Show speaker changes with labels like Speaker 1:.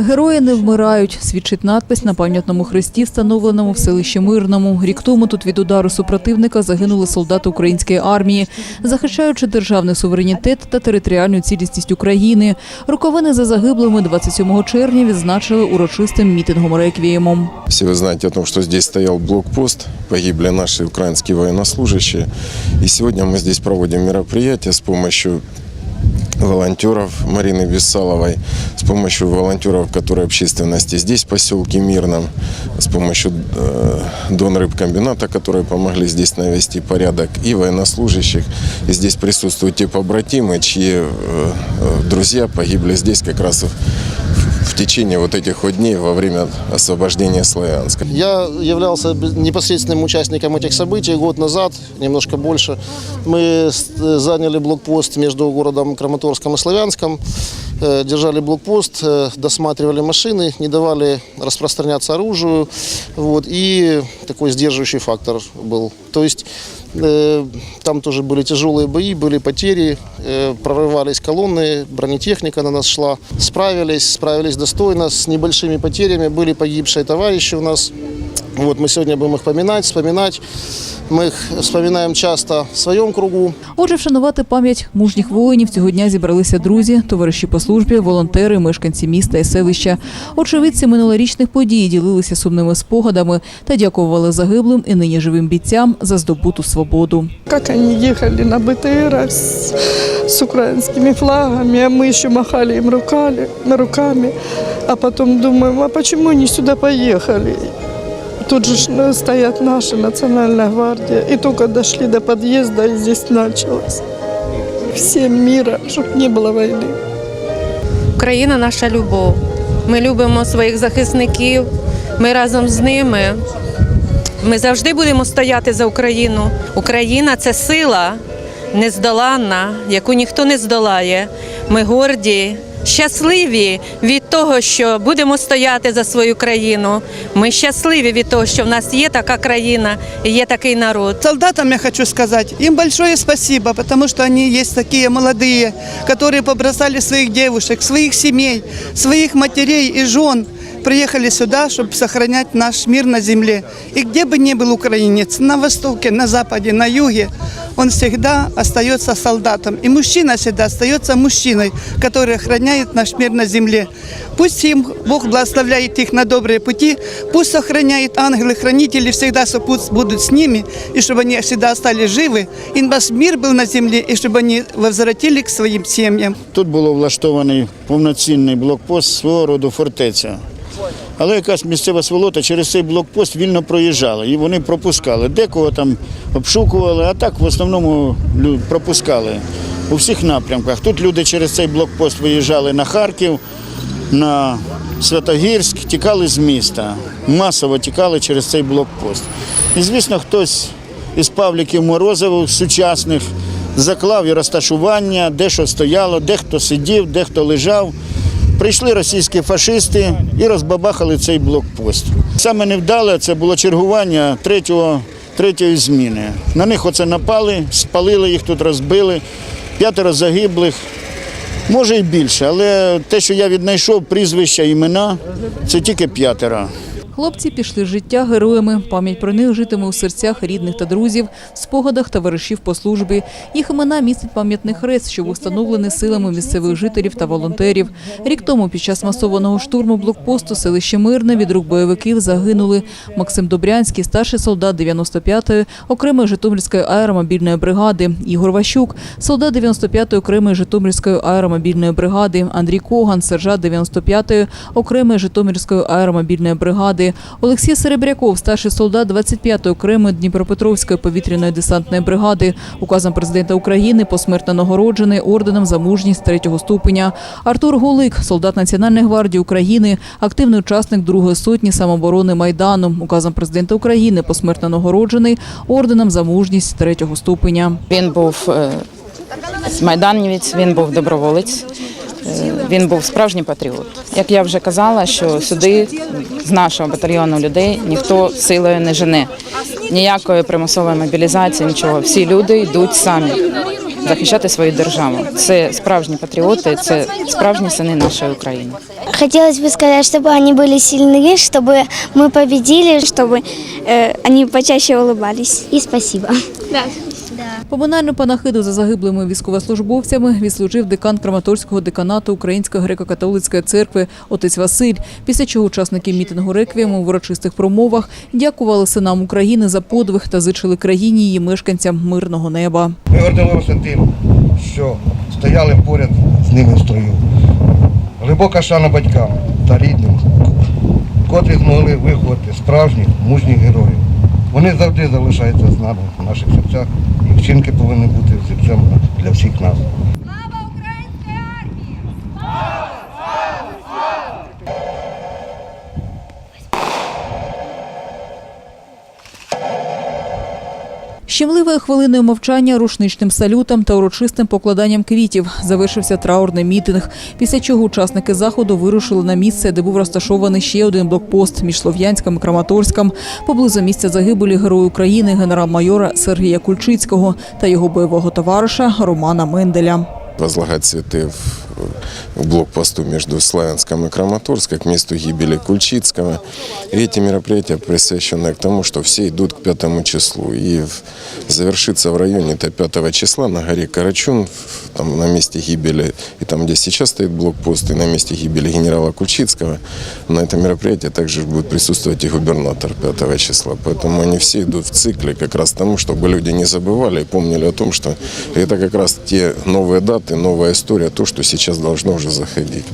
Speaker 1: Герої не вмирають, свідчить надпис на пам'ятному хресті, встановленому в селищі Мирному. Рік тому тут від удару супротивника загинули солдати української армії, захищаючи державний суверенітет та територіальну цілісність України. Роковини за загиблими 27 червня відзначили урочистим мітингом реквіємом.
Speaker 2: Все вы знаете о том, что здесь стоял блокпост, погибли наши украинские военнослужащие. И сегодня мы здесь проводим мероприятие с помощью волонтеров Марины Бессаловой, с помощью волонтеров, которые общественности здесь, в поселке Мирном, с помощью э, Дон Рыбкомбината, которые помогли здесь навести порядок, и военнослужащих. И здесь присутствуют те побратимы, чьи э, э, друзья погибли здесь как раз в, в течение вот этих вот дней во время освобождения Славянска.
Speaker 3: Я являлся непосредственным участником этих событий год назад, немножко больше. Мы с- э, заняли блокпост между городом Краматорском и Славянском, э, держали блокпост, э, досматривали машины, не давали распространяться оружию. Вот, и такой сдерживающий фактор был. То есть э, там тоже были тяжелые бои, были потери, э, прорывались колонны, бронетехника на нас шла. Справились, справились достойно, с небольшими потерями. Были погибшие товарищи у нас. Вот мы сегодня будем их поминать, вспоминать. Мы их вспоминаем часто в своем кругу.
Speaker 1: Отже, вшанувати пам'ять мужніх воїнів цього дня зібралися друзі, товариші по службі, волонтери, мешканці міста і селища. Очевидці минулорічних подій ділилися сумними спогадами та дякували загиблим і нині живим бійцям за здобуту свободу.
Speaker 4: Как они ехали на БТР с, с украинскими флагами, а мы еще махали им руками, руками. А потом думаем, а почему они сюда поехали? Тут же ж, э, стоят наши, национальная гвардия. И только дошли до подъезда, и здесь началось. Всем мира, чтобы не было войны.
Speaker 5: Україна наша любов. Ми любимо своїх захисників. Ми разом з ними. Ми завжди будемо стояти за Україну. Україна це сила нездоланна, яку ніхто не здолає. Ми горді, щасливі від того, що будемо стояти за свою країну. Ми щасливі від того, що в нас є така країна і є такий народ.
Speaker 6: Солдатам я хочу сказати їм большое спасибо, тому що вони є такі молоді, які побросали своїх дівчинок, своїх сімей, своїх матерей і жен, приехали сюда, чтобы сохранять наш мир на земле. И где бы ни был украинец, на востоке, на западе, на юге, он всегда остается солдатом. И мужчина всегда остается мужчиной, который охраняет наш мир на земле. Пусть им Бог благословляет их на добрые пути, пусть сохраняет ангелы-хранители, всегда сопут- будут с ними, и чтобы они всегда остались живы, и наш мир был на земле, и чтобы они возвратили к своим семьям.
Speaker 7: Тут було влаштований повноцінний блокпост свого роду фортеця. Але якась місцева сволота через цей блокпост вільно проїжджала. І вони пропускали. Декого там обшукували, а так в основному пропускали у всіх напрямках. Тут люди через цей блокпост виїжджали на Харків, на Святогірськ, тікали з міста. Масово тікали через цей блокпост. І, звісно, хтось із павліків Морозових сучасних заклав і розташування, де що стояло, де хто сидів, де хто лежав. Прийшли російські фашисти і розбабахали цей блокпост. Саме невдале це було чергування третього, третьої зміни. На них оце напали, спалили їх тут, розбили, п'ятеро загиблих. Може і більше, але те, що я віднайшов прізвища, імена, це тільки п'ятеро.
Speaker 1: Хлопці пішли життя героями. Пам'ять про них житиме у серцях рідних та друзів, спогадах товаришів по службі. Їх імена містить пам'ятний хрест, що встановлений силами місцевих жителів та волонтерів. Рік тому під час масованого штурму блокпосту селище Мирне від рук бойовиків загинули Максим Добрянський, старший солдат 95-ї окремої Житомирської аеромобільної бригади, Ігор Ващук, солдат 95-ї окремої Житомирської аеромобільної бригади, Андрій Коган, сержант 95-ї окремої Житомирської аеромобільної бригади, Олексій Серебряков, старший солдат 25-ї окремої Дніпропетровської повітряної десантної бригади, указом президента України посмертно нагороджений орденом за мужність третього ступеня. Артур Гулик, солдат Національної гвардії України, активний учасник другої сотні самооборони Майдану, указом президента України посмертно нагороджений орденом за мужність третього ступеня.
Speaker 8: Він був е, майданівець, він був доброволець, він був справжній патріот. Як я вже казала, що сюди з нашого батальйону людей ніхто силою не жене. Ніякої примусової мобілізації, нічого. Всі люди йдуть самі. захищати свою державу. Це справжні патріоти, це справжні сини нашої України.
Speaker 9: Хотелось бы сказать, чтобы они были сильны, чтобы мы победили, чтобы э, они почаще улыбались. И спасибо.
Speaker 1: Поминальну панахиду за загиблими військовослужбовцями відслужив декан Краматорського деканату Української греко-католицької церкви отець Василь. Після чого учасники мітингу реквієму в урочистих промовах дякували синам України за подвиг та зичили країні її мешканцям мирного неба.
Speaker 10: Ми гордилися тим, що стояли поряд з ними в строю. Глибока шана батькам та рідним, котрі змогли виховати справжніх мужніх героїв. Вони завжди залишаються з нами в наших серцях. І вчинки повинні бути серцем для всіх нас.
Speaker 1: Щемливою хвилиною мовчання, рушничним салютом та урочистим покладанням квітів завершився траурний мітинг. Після чого учасники заходу вирушили на місце, де був розташований ще один блокпост між Слов'янськом і Краматорськом, поблизу місця загибелі Герою України генерал-майора Сергія Кульчицького та його бойового товариша Романа Менделя.
Speaker 2: возлагать цветы в, в блокпосту между Славянском и Краматорском к месту гибели Кульчицкого. И эти мероприятия присвящены к тому, что все идут к пятому числу. И завершится в районе это 5 числа на горе Карачун, там на месте гибели, и там, где сейчас стоит блокпост, и на месте гибели генерала Кульчицкого. На это мероприятие также будет присутствовать и губернатор 5 числа. Поэтому они все идут в цикле как раз тому, чтобы люди не забывали и помнили о том, что это как раз те новые даты, новая история, то, что сейчас должно уже заходить.